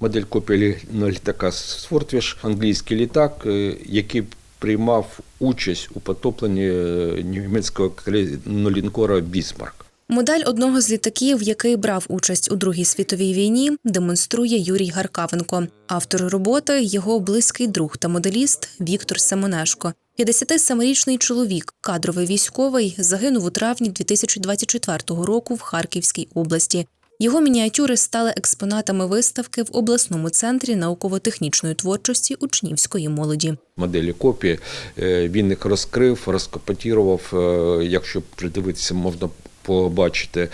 Модель лі- літака Свортвіш, англійський літак, е, який приймав участь у потопленні е, німецького лінкора Бісмарк. Модель одного з літаків, який брав участь у Другій світовій війні, демонструє Юрій Гаркавенко. Автор роботи його близький друг та моделіст Віктор Семенешко. 57-річний чоловік, кадровий військовий, загинув у травні 2024 року в Харківській області. Його мініатюри стали експонатами виставки в обласному центрі науково-технічної творчості учнівської молоді. Моделі копії е, він їх розкрив, розкопатірував. е, Якщо придивитися, можна побачити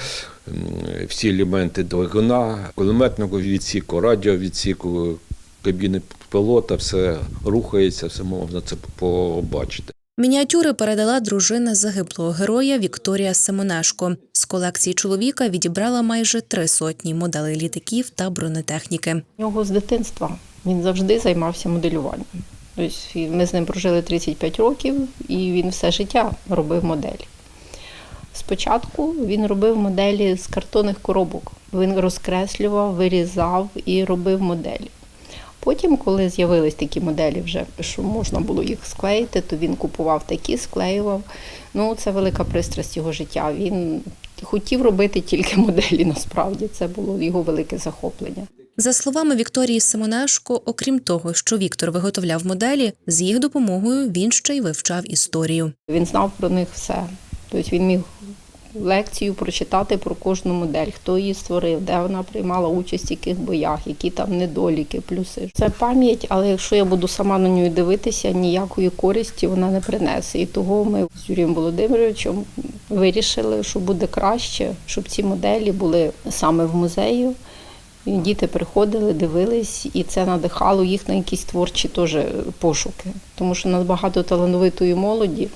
всі елементи двигуна, кулеметного відсіку, радіовідсіку, кабіни пілота, все рухається, все можна це побачити. Мініатюри передала дружина загиблого героя Вікторія Семенешко. З колекції чоловіка відібрала майже три сотні моделей літаків та бронетехніки. У нього з дитинства він завжди займався моделюванням. Тобто ми з ним прожили 35 років, і він все життя робив моделі. Спочатку він робив моделі з картонних коробок. Він розкреслював, вирізав і робив моделі. Потім, коли з'явились такі моделі, вже що можна було їх склеїти, то він купував такі, склеював. Ну, це велика пристрасть його життя. Він хотів робити тільки моделі. Насправді це було його велике захоплення. За словами Вікторії Семенешко, окрім того, що Віктор виготовляв моделі, з їх допомогою він ще й вивчав історію. Він знав про них все. Тобто він міг лекцію прочитати про кожну модель, хто її створив, де вона приймала участь, в яких боях, які там недоліки, плюси. Це пам'ять, але якщо я буду сама на нього дивитися, ніякої користі вона не принесе. І того ми з Юрієм Володимировичем вирішили, що буде краще, щоб ці моделі були саме в музею. Діти приходили, дивились, і це надихало їх на якісь творчі теж пошуки. Тому що у нас багато талановитої молоді,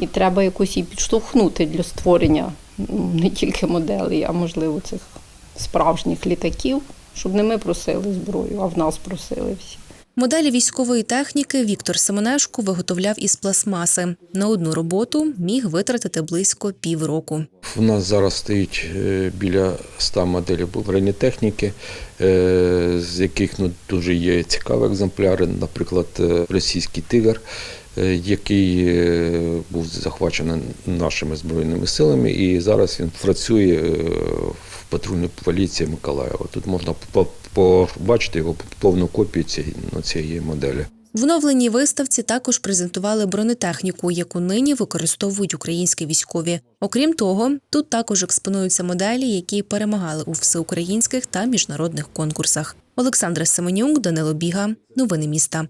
і треба якось її підштовхнути для створення ну, не тільки моделей, а можливо цих справжніх літаків, щоб не ми просили зброю, а в нас просили всі. Моделі військової техніки Віктор Семенешко виготовляв із пластмаси. На одну роботу міг витратити близько півроку. У нас зараз стоїть е, біля 100 моделей бронетехніки, е, з яких ну, дуже є цікаві екземпляри. Наприклад, е, російський тигр, який був захвачений нашими збройними силами, і зараз він працює в патрульній поліції Миколаєва. Тут можна побачити його повну копію ну, цієї моделі. В оновленій виставці також презентували бронетехніку, яку нині використовують українські військові. Окрім того, тут також експонуються моделі, які перемагали у всеукраїнських та міжнародних конкурсах. Олександра Семенюк, Данило Біга, новини міста.